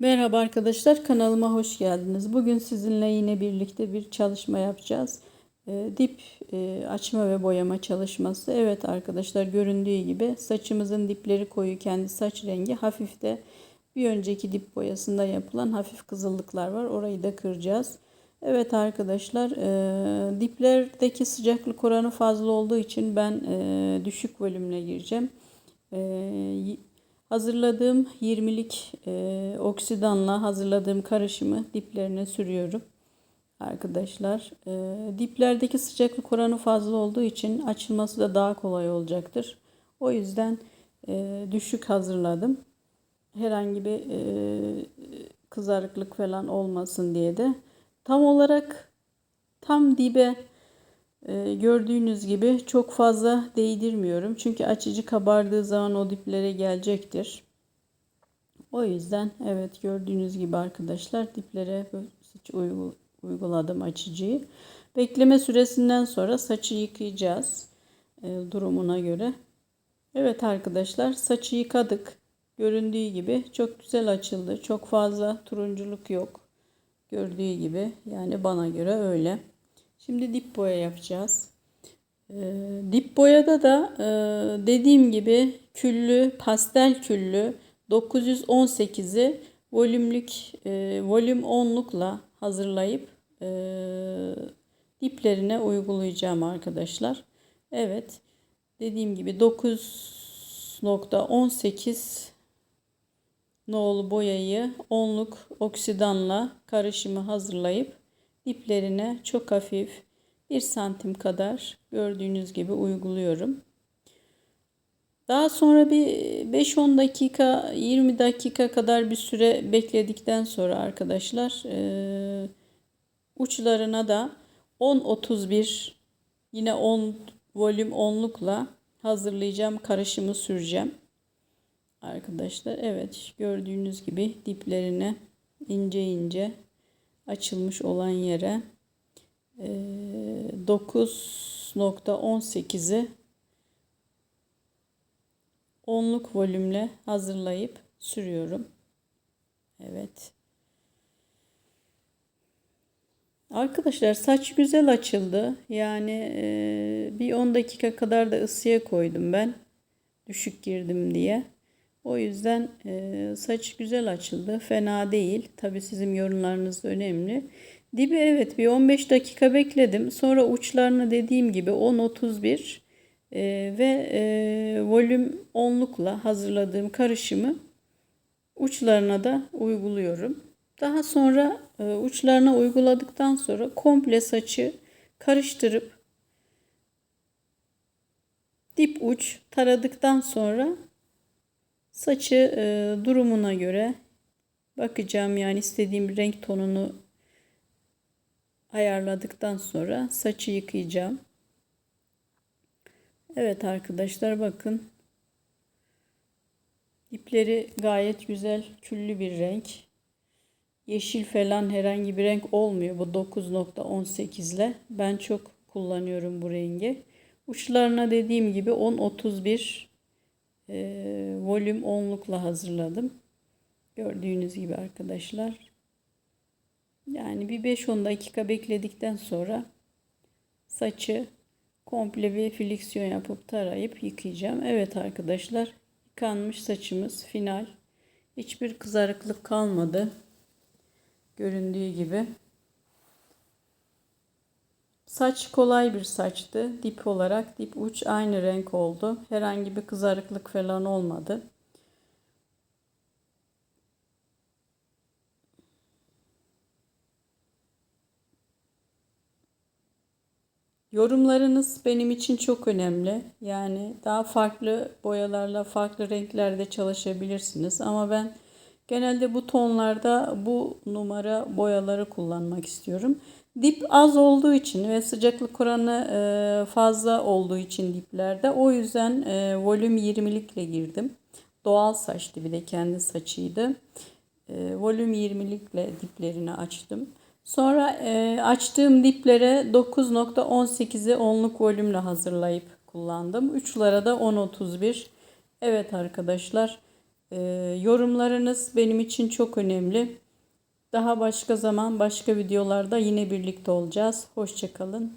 Merhaba arkadaşlar kanalıma hoş geldiniz. Bugün sizinle yine birlikte bir çalışma yapacağız. Ee, dip e, açma ve boyama çalışması. Evet arkadaşlar göründüğü gibi saçımızın dipleri koyu kendi saç rengi hafif de bir önceki dip boyasında yapılan hafif kızıllıklar var. Orayı da kıracağız. Evet arkadaşlar e, diplerdeki sıcaklık oranı fazla olduğu için ben e, düşük volümle gireceğim. Hazırladığım 20'lik e, oksidanla hazırladığım karışımı diplerine sürüyorum. Arkadaşlar e, diplerdeki sıcaklık oranı fazla olduğu için açılması da daha kolay olacaktır. O yüzden e, düşük hazırladım. Herhangi bir e, kızarıklık falan olmasın diye de tam olarak tam dibe ee, gördüğünüz gibi çok fazla değdirmiyorum. Çünkü açıcı kabardığı zaman o diplere gelecektir. O yüzden evet gördüğünüz gibi arkadaşlar diplere hiç uyguladım açıcıyı. Bekleme süresinden sonra saçı yıkayacağız e, durumuna göre. Evet arkadaşlar saçı yıkadık. Göründüğü gibi çok güzel açıldı. Çok fazla turunculuk yok. Gördüğü gibi yani bana göre öyle. Şimdi dip boya yapacağız. Ee, dip boyada da e, dediğim gibi küllü, pastel küllü 918'i volümlük, e, volüm 10'lukla hazırlayıp e, diplerine uygulayacağım arkadaşlar. Evet. Dediğim gibi 9.18 nolu boyayı onluk oksidanla karışımı hazırlayıp iplerine çok hafif 1 santim kadar gördüğünüz gibi uyguluyorum. Daha sonra bir 5-10 dakika 20 dakika kadar bir süre bekledikten sonra arkadaşlar e, uçlarına da 10-31 yine 10 volüm 10'lukla hazırlayacağım karışımı süreceğim. Arkadaşlar evet gördüğünüz gibi diplerine ince ince açılmış olan yere 9.18'i onluk volümle hazırlayıp sürüyorum. Evet. Arkadaşlar saç güzel açıldı. Yani bir 10 dakika kadar da ısıya koydum ben. Düşük girdim diye. O yüzden e, saç güzel açıldı. Fena değil. Tabi sizin yorumlarınız da önemli. Dibi evet bir 15 dakika bekledim. Sonra uçlarını dediğim gibi 10-31 e, ve e, volüm 10'lukla hazırladığım karışımı uçlarına da uyguluyorum. Daha sonra e, uçlarına uyguladıktan sonra komple saçı karıştırıp dip uç taradıktan sonra Saçı e, durumuna göre bakacağım yani istediğim renk tonunu ayarladıktan sonra saçı yıkayacağım. Evet arkadaşlar bakın. İpleri gayet güzel küllü bir renk. Yeşil falan herhangi bir renk olmuyor bu 9.18 ile. Ben çok kullanıyorum bu rengi. Uçlarına dediğim gibi 10.31 e, volüm 10'lukla hazırladım. Gördüğünüz gibi arkadaşlar. Yani bir 5-10 dakika bekledikten sonra saçı komple bir friksiyon yapıp tarayıp yıkayacağım. Evet arkadaşlar yıkanmış saçımız final. Hiçbir kızarıklık kalmadı. Göründüğü gibi. Saç kolay bir saçtı. Dip olarak dip uç aynı renk oldu. Herhangi bir kızarıklık falan olmadı. Yorumlarınız benim için çok önemli. Yani daha farklı boyalarla, farklı renklerde çalışabilirsiniz. Ama ben genelde bu tonlarda bu numara boyaları kullanmak istiyorum. Dip az olduğu için ve sıcaklık oranı e, fazla olduğu için diplerde o yüzden e, volüm 20'likle girdim. Doğal saçtı bir de kendi saçıydı. E, volüm 20'likle diplerini açtım. Sonra açtığım diplere 9.18'i onluk volümle hazırlayıp kullandım. Uçlara da 10.31. Evet arkadaşlar yorumlarınız benim için çok önemli. Daha başka zaman başka videolarda yine birlikte olacağız. Hoşçakalın.